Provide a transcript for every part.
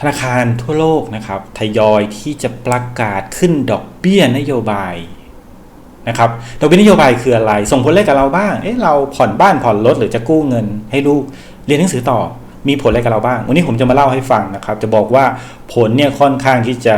ธนาคารทั่วโลกนะครับทยอยที่จะประกาศขึ้นดอกเบี้ยนโยบายนะครับดอกเบี้ยนโยบายคืออะไร ส่งผลอะไรกับเราบ้าง เอ๊ะเราผ่อนบ้านผ่อนรถหรือจะกู้เงิน ให้ลูกเรียนหนังสือต่อ มีผลอะไรกับเราบ้าง วันนี้ผมจะมาเล่าให้ฟังนะครับ จะบอกว่าผลเนี่ยค่อนข้างที่จะ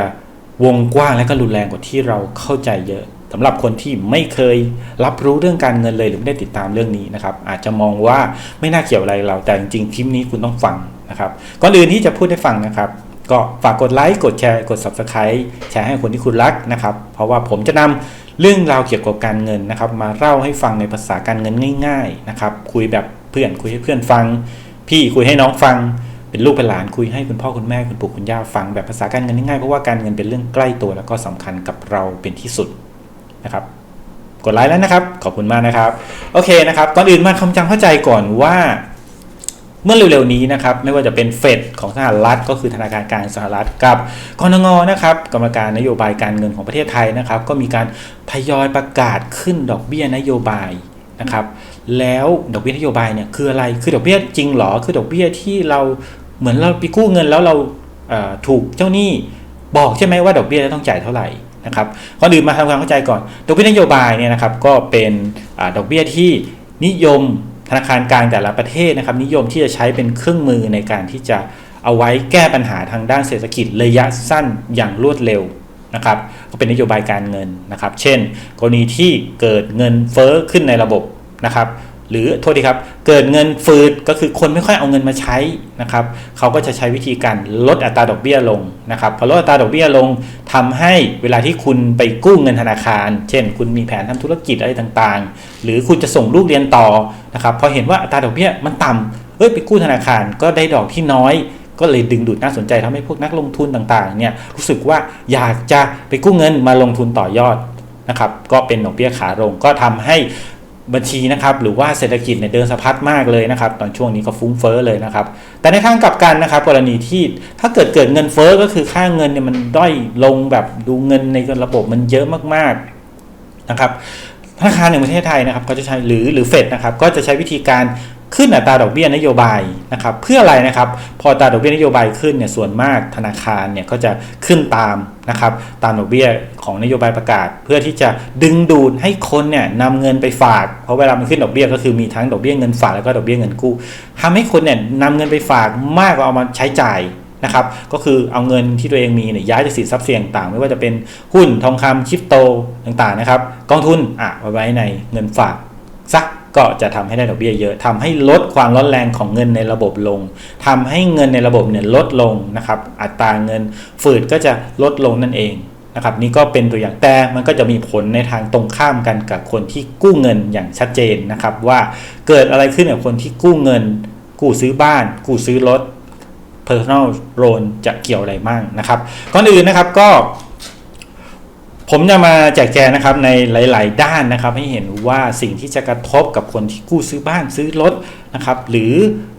วงกว้างและก็รุนแรงกว่าที่เราเข้าใจเยอะสำหรับคนที่ไม่เคยรับรู้เรื่องการเงินเลยหรือไม่ได้ติดตามเรื่องนี้นะครับ อาจจะมองว่าไม่น่าเกี่ยวอะไรเราแต่จริงๆคลิปนี้คุณต้องฟัง นะครับก่อนอื่นที่จะพูดให้ฟังนะครับ ก็ฝากกดไลค์กดแชร์กด subscribe แชร์ให้คนที่คุณรักนะครับ เพราะว่าผมจะนำเรื่องราวเกี่ยวกับการเงินนะครับ มาเล่าให้ฟังในภาษาการเงินง่าย ๆนะครับ คุยแบบเพื่อนคุยให้เพื่อนฟัง พี่คุยให้น้องฟังเป็นลูกเป็นหลานคุยให้คุณพ่อคุณแม่คุณปู่คุณย่าฟังแบบภาษาการเงินง่ายๆเพราะว่าการเงินเป็นเรื่องใกล้ตัวแล้วก็สำคัญกับเราเป็นที่สุดนะครับกดไลค์แล้วนะครับ ขอบคุณมากนะครับ โอเคนะครับ ก่อนอื่นมาคำจำเข้าใจก่อนว่า เมื่อเร็วๆนี้นะครับไม่ว่าจะเป็นเฟดของสหรัฐก็คือธนาคารกลางสหรัฐกับกรงงนะครับกรรมการนโยบายการเงินของประเทศไทยนะครับ ก็มีการทยอยประกาศขึ้นดอกเบี้ยนโยบายนะครับแล้วดอกเบี้ยนโยบายเนี่ยคืออะไรคือดอกเบี้ยจริงหรอคือดอกเบี้ยที่เราเหมือนเราไปกู้เงินแล้วเราถูกเจ้าหนี้บอกใช่ไหมว่าดอกเบี้ยจะต้องจ่ายเท่าไหร่นะครับก่อนอื่นมาทำความเข้าใจก่อน ดอกเบี้ยนโยบายเนี่ยนะครับก็เป็นอดอกเบี้ยที่นิยม ธนาคารกลางแต่ละประเทศนะครับนิยมที่จะใช้เป็นเครื่องมือในการที่จะเอาไว้แก้ปัญหาทางด้านเศรษฐกิจระยะสั้นอย่างรวดเร็วนะครับก็เป็นนโยบายการเงินนะครับ เช่น กรณีที่เกิดเงินเฟ้อขึ้นในระบบนะครับ หรือโทษทีครับ เกิดเงินฟืดก็คือคนไม่ค่อยเอาเงินมาใช้นะครับเขาก็จะใช้วิธีการลดอัตราดอกเบี้ยลงนะครับพอลดอัตราดอกเบี้ยลงทำให้เวลาที่คุณไปกู้เงินธนาคาร เช่น คุณมีแผนทำธุรกิจอะไรต่างๆ หรือคุณจะส่งลูกเรียนต่อนะครับพอเห็นว่าอัตราดอกเบี้ยมันต่ำเอ้ยไปกู้ธนาคารก็ได้ดอกที่น้อยก็เลยดึงดูดน่าสนใจทำให้พวกนักลงทุนต่างๆเนี่ยรู้สึกว่าอยากจะไปกู้เงินมาลงทุนต่อยอดนะครับก็เป็นดอกเบี้ยขาลงก็ทำให้ บัญชีนะครับหรือว่าเศรษฐกิจเนี่ยเดินสะพัดมากเลยนะครับ ตอนช่วงนี้ก็ฟุ้งเฟ้อเลยนะครับ แต่ในทางกลับกันนะครับ กรณีที่ถ้าเกิดเกิดเงินเฟ้อก็คือค่าเงินเนี่ยมันด้อยลงแบบดูเงินในระบบมันเยอะมากๆนะครับ ธนาคารแห่งประเทศไทยนะครับก็จะใช้หรือหรือเฟดนะครับก็จะใช้วิธีการขึ้นอัตราดอกเบี้ยนโยบายนะครับเพื่ออะไรนะครับพออัตราดอกเบี้ยนโยบายขึ้นเนี่ยส่วนมากธนาคารเนี่ยก็จะขึ้นตามนะครับตามดอกเบี้ยของนโยบายประกาศ เพื่อที่จะดึงดูดให้คนเนี่ยนำเงินไปฝาก เพราะเวลามันขึ้นดอกเบี้ยก็คือมีทั้งดอกเบี้ยเงินฝากแล้วก็ดอกเบี้ยเงินกู้ทำให้คนเนี่ยนำเงินไปฝากมากกว่าเอามาใช้จ่าย นะครับก็คือเอาเงินที่ตัวเองมีเนี่ยย้ายจากสินทรัพย์เสี่ยงต่าง ไม่ว่าจะเป็นหุ้นทองคำคริปโตต่างๆนะครับกองทุนอะไว้ในเงินฝากซักก็จะทำให้ได้ดอกเบี้ยเยอะทำให้ลดความร้อนแรงของเงินในระบบลงทำให้เงินในระบบเนี่ยลดลงนะครับอัตราเงินฝืดก็จะลดลงนั่นเองนะครับนี่ก็เป็นตัวอย่างแต่มันก็จะมีผลในทางตรงข้ามกันกับคนที่กู้เงินอย่างชัดเจนนะครับว่าเกิดอะไรขึ้นกับคนที่กู้เงิน กู้ซื้อบ้าน กู้ซื้อรถ personal loan จะเกี่ยวอะไรมั่งนะครับ ก่อนอื่นนะครับก็ ผมจะมาแจกแจงนะครับในหลาย ๆ ด้านนะครับ ให้เห็นว่าสิ่งที่จะกระทบกับคนที่กู้ซื้อบ้านซื้อรถนะครับ หรือ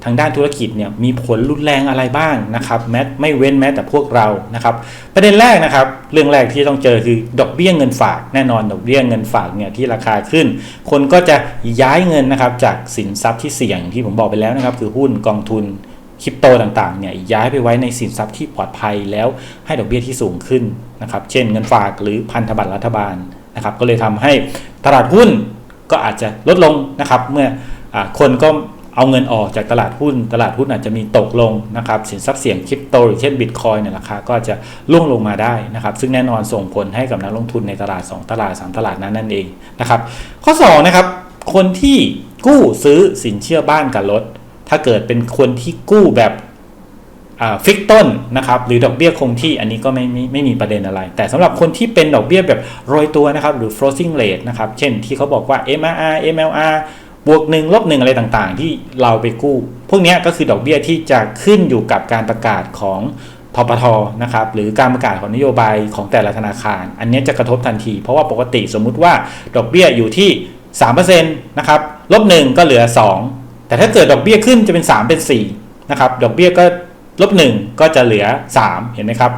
ทางด้านธุรกิจเนี่ยมีผลรุนแรงอะไรบ้างนะครับแม้ไม่เว้นแม้แต่พวกเรานะครับ ประเด็นแรกนะครับ เรื่องแรกที่ต้องเจอคือดอกเบี้ยเงินฝากแน่นอนดอกเบี้ยเงินฝากเนี่ยที่ราคาขึ้น คนก็จะย้ายเงินนะครับจากสินทรัพย์ที่เสี่ยงที่ผมบอกไปแล้วนะครับ คือหุ้นกองทุน คริปโตต่างๆเนี่ยย้ายไปไว้ในสินทรัพย์ที่ปลอดภัยแล้วให้ดอกเบี้ยที่สูงขึ้นนะครับ เช่นเงินฝากหรือพันธบัตรรัฐบาลนะครับ ก็เลยทำให้ตลาดหุ้นก็อาจจะลดลงนะครับ เมื่ออคนก็เอาเงินออกจากตลาดหุ้น ตลาดหุ้นอาจจะมีตกลงนะครับ สินทรัพย์เสี่ยงคริปโตหรือเช่นบิตคอยเนี่ยราคาก็จะล่วงลงมาได้นะครับ ซึ่งแน่นอนส่งผลให้กับนักลงทุนในตลาด 2 ตลาด 3 ตลาดนั้นนั่นเองนะครับ ข้อ2นะครับ คนที่กู้ซื้อสินเชื่อบ้านกับรถ ถ้าเกิดเป็นคนที่กู้แบบฟิกต้นนะครับหรือดอกเบี้ยคงที่อันนี้ก็ไม่ไม่ไม่มีประเด็นอะไร แต่สำหรับคนที่เป็นดอกเบี้ยแบบโรยตัวนะครับหรือ floating rate นะครับเช่นที่เขาบอกว่า MRR MLR บวกหนึ่งลบหนึ่งอะไรต่างๆ ที่เราไปกู้ พวกนี้ก็คือดอกเบี้ยที่จะขึ้นอยู่กับการประกาศของทปทนะครับหรือการประกาศของนโยบายของแต่ละธนาคาร อันนี้จะกระทบทันที เพราะว่าปกติสมมุติว่าดอกเบี้ยอยู่ที่3%นะครับลบหนึ่งก็เหลือ 2 แต่ถ้าเกิดดอกเบี้ยขึ้นจะเป็น 3 เป็น4นะครับดอกเบี้ยก็ลบหนึ่งก็จะเหลือ 3 เห็นไหมครับ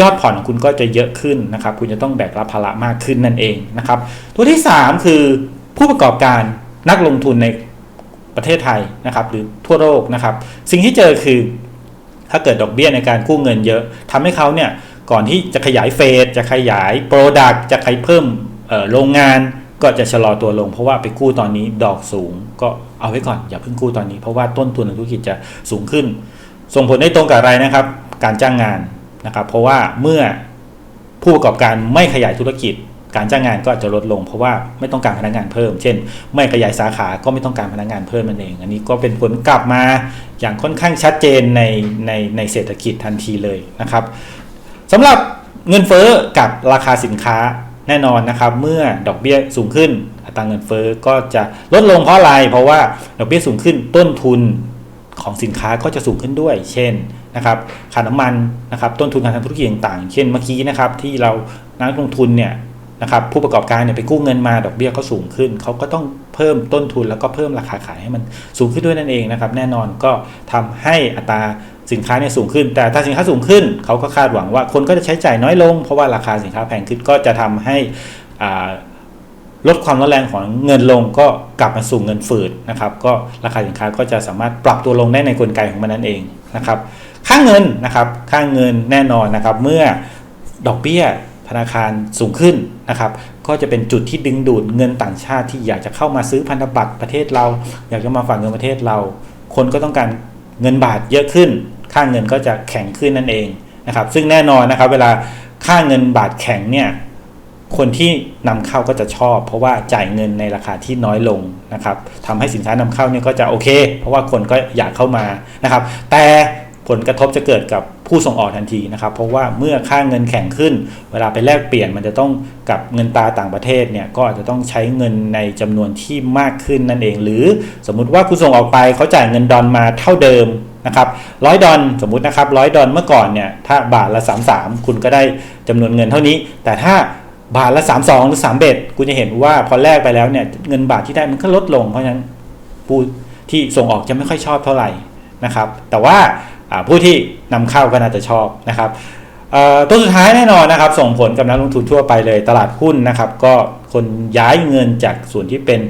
ยอดผ่อนของคุณก็จะเยอะขึ้นนะครับ คุณจะต้องแบกรับภาระมากขึ้นนั่นเองนะครับ ตัวที่ 3 คือผู้ประกอบการนักลงทุนในประเทศไทยนะครับ หรือทั่วโลกนะครับ สิ่งที่เจอคือ ถ้าเกิดดอกเบี้ยในการกู้เงินเยอะทำให้เขาเนี่ยก่อนที่จะขยายเฟสจะขยายโปรดักต์จะขยายเพิ่มโรงงานก็จะชะลอตัวลง เพราะว่าไปกู้ตอนนี้ดอกสูงก็ เอาไว้ก่อนอย่าเพิ่งกู้ตอนนี้เพราะว่าต้นทุนของธุรกิจจะสูงขึ้น ส่งผลได้ตรงกับอะไรนะครับ การจ้างงานนะครับ เพราะว่าเมื่อผู้ประกอบการไม่ขยายธุรกิจ การจ้างงานก็จะลดลง เพราะว่าไม่ต้องการพนักงานเพิ่ม เช่น ไม่ขยายสาขาก็ไม่ต้องการพนักงานเพิ่มนั่นเอง อันนี้ก็เป็นผลกลับมาอย่างค่อนข้างชัดเจนในในในเศรษฐกิจทันทีเลยนะครับสำหรับเงินเฟ้อกับราคาสินค้าแน่นอนนะครับ เมื่อดอกเบี้ยสูงขึ้น ตราเงินเฟ้อก็จะลดลงเพราะอะไร เพราะว่าดอกเบี้ยสูงขึ้นต้นทุนของสินค้าก็จะสูงขึ้นด้วย เช่นนะครับค่าน้ำมันนะครับต้นทุนการทำธุรกิจต่างๆ เช่นเมื่อกี้นะครับที่เรานักลงทุนเนี่ยนะครับผู้ประกอบการเนี่ยไปกู้เงินมาดอกเบี้ยก็สูงขึ้น เขาก็ต้องเพิ่มต้นทุนแล้วก็เพิ่มราคาขายให้มันสูงขึ้นด้วยนั่นเองนะครับแน่นอนก็ทำให้อัตราสินค้าเนี่ยสูงขึ้น แต่ถ้าสินค้าสูงขึ้น เขาก็คาดหวังว่าคนก็จะใช้จ่ายน้อยลง เพราะว่าราคาสินค้าแพงขึ้นก็จะทำให้อ่า ลดความร้อนแรงของเงินลงก็กลับมาสู่เงินฝืดนะครับ ก็ราคาสินค้าก็จะสามารถปรับตัวลงได้ในกลไกของมันนั่นเองนะครับ ค่าเงินนะครับ ค่าเงินแน่นอนนะครับ เมื่อดอกเบี้ยธนาคารสูงขึ้นนะครับ ก็จะเป็นจุดที่ดึงดูดเงินต่างชาติที่อยากจะเข้ามาซื้อพันธบัตรประเทศเรา อยากจะมาฝากเงินประเทศเรา คนก็ต้องการเงินบาทเยอะขึ้น ค่าเงินก็จะแข็งขึ้นนั่นเองนะครับ ซึ่งแน่นอนนะครับ เวลาค่าเงินบาทแข็งเนี่ย คนที่นำเข้าก็จะชอบ เพราะว่าจ่ายเงินในราคาที่น้อยลงนะครับทำให้สินค้านำเข้าเนี่ยก็จะโอเค เพราะว่าคนก็อยากเข้ามานะครับ แต่ผลกระทบจะเกิดกับผู้ส่งออกทันทีนะครับ เพราะว่าเมื่อค่าเงินแข็งขึ้น เวลาไปแลกเปลี่ยนมันจะต้องกับเงินตราต่างประเทศเนี่ยก็อาจจะต้องใช้เงินในจำนวนที่มากขึ้นนั่นเอง หรือสมมุติว่าคุณส่งออกไปเขาจ่ายเงินดอลมาเท่าเดิมนะครับร้อยดอลสมมุตินะครับร้อยดอลเมื่อก่อนเนี่ยถ้าบาทละ 3 3 คุณก็ได้จำนวนเงินเท่านี้ แต่ถ้า บาทละ3 2หรือ3เบ็ดคุณจะเห็นว่าพอแลกไปแล้วเนี่ยเงินบาทที่ได้มันก็ลดลง เพราะฉะนั้นผู้ที่ส่งออกจะไม่ค่อยชอบเท่าไหร่นะครับ แต่ว่าผู้ที่นำเข้าก็น่าจะชอบนะครับตัวสุดท้ายแน่นอนนะครับ ส่งผลกับนักลงทุนทั่วไปเลยตลาดหุ้นนะครับ ก็คนย้ายเงินจากส่วนที่เป็น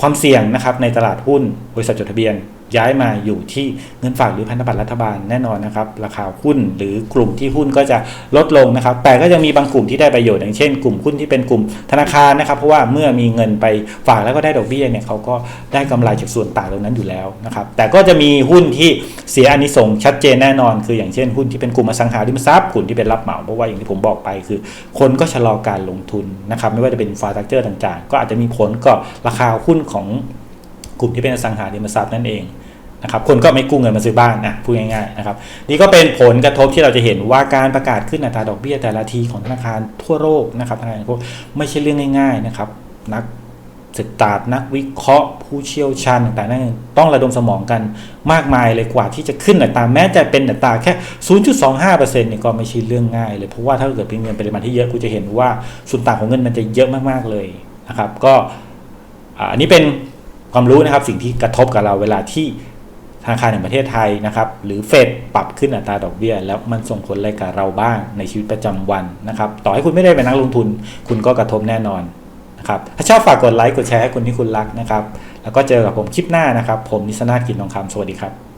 ความเสี่ยงนะครับในตลาดหุ้นบริษัทจดทะเบียน ย้ายมาอยู่ที่เงินฝากหรือพันธบัตรรัฐบาลแน่นอนนะครับ ราคาหุ้นหรือกลุ่มที่หุ้นก็จะลดลงนะครับ แต่ก็ยังมีบางกลุ่มที่ได้ประโยชน์อย่างเช่น กลุ่มหุ้นที่เป็นกลุ่มธนาคารนะครับ เพราะว่าเมื่อมีเงินไปฝากแล้วก็ได้ดอกเบี้ยเนี่ยเขาก็ได้กำไรจากส่วนต่างตรงนั้นอยู่แล้วนะครับ แต่ก็จะมีหุ้นที่เสียอนิสงชัดเจนแน่นอน คืออย่างเช่น หุ้นที่เป็นกลุ่มอสังหาริมทรัพย์กลุ่มที่เป็นรับเหมาเพราะว่าอย่างที่ผมบอกไปคือ คนก็ชะลอการลงทุนนะครับ ไม่ว่าจะเป็นอินฟราสตรักเจอร์ต่างๆ ก็อาจจะมีผลกับราคาหุ้นของกลุ่มที่เป็นอสังหาริมทรัพย์นั่นเอง นะครับคนก็ไม่กู้เงินมาซื้อบ้านนะพูดง่ายๆนะครับนี่ก็เป็นผลกระทบที่เราจะเห็นว่าการประกาศขึ้นอัตราดอกเบี้ยแต่ละทีของธนาคารทั่วโลกนะครับธนาคารพวกไม่ใช่เรื่องง่ายๆนะครับนักศรษฐาสตร์นักวิเคราะห์ ผู้เชี่ยวชาญต่างๆนั่นต้องระดมสมองกันมากมายเลยกว่าที่จะขึ้นอัตราแม้จะเป็นอัตราแค่ 0.25%เนี่ยก็ไม่ใช่เรื่องง่ายเลยเพราะว่าถ้าเกิดเป็นเงินปริมาณที่เยอะคุณจะเห็นว่าส่วนต่างของเงินมันจะเยอะมากๆเลยนะครับ ก็อันนี้เป็นความรู้นะครับสิ่งที่กระทบกับเราเวลาที่ ธนาคารแห่งประเทศไทยนะครับ หรือเฟดปรับขึ้นอัตราดอกเบี้ย แล้วมันส่งผลอะไรกับเราบ้างในชีวิตประจำวันนะครับ ต่อให้คุณไม่ได้เป็นนักลงทุน คุณก็กระทบแน่นอนนะครับถ้าชอบฝากกดไลค์กดแชร์ให้คนที่คุณรักนะครับ แล้วก็เจอกับผมคลิปหน้านะครับ ผมนิสนากินทองคำสวัสดีครับ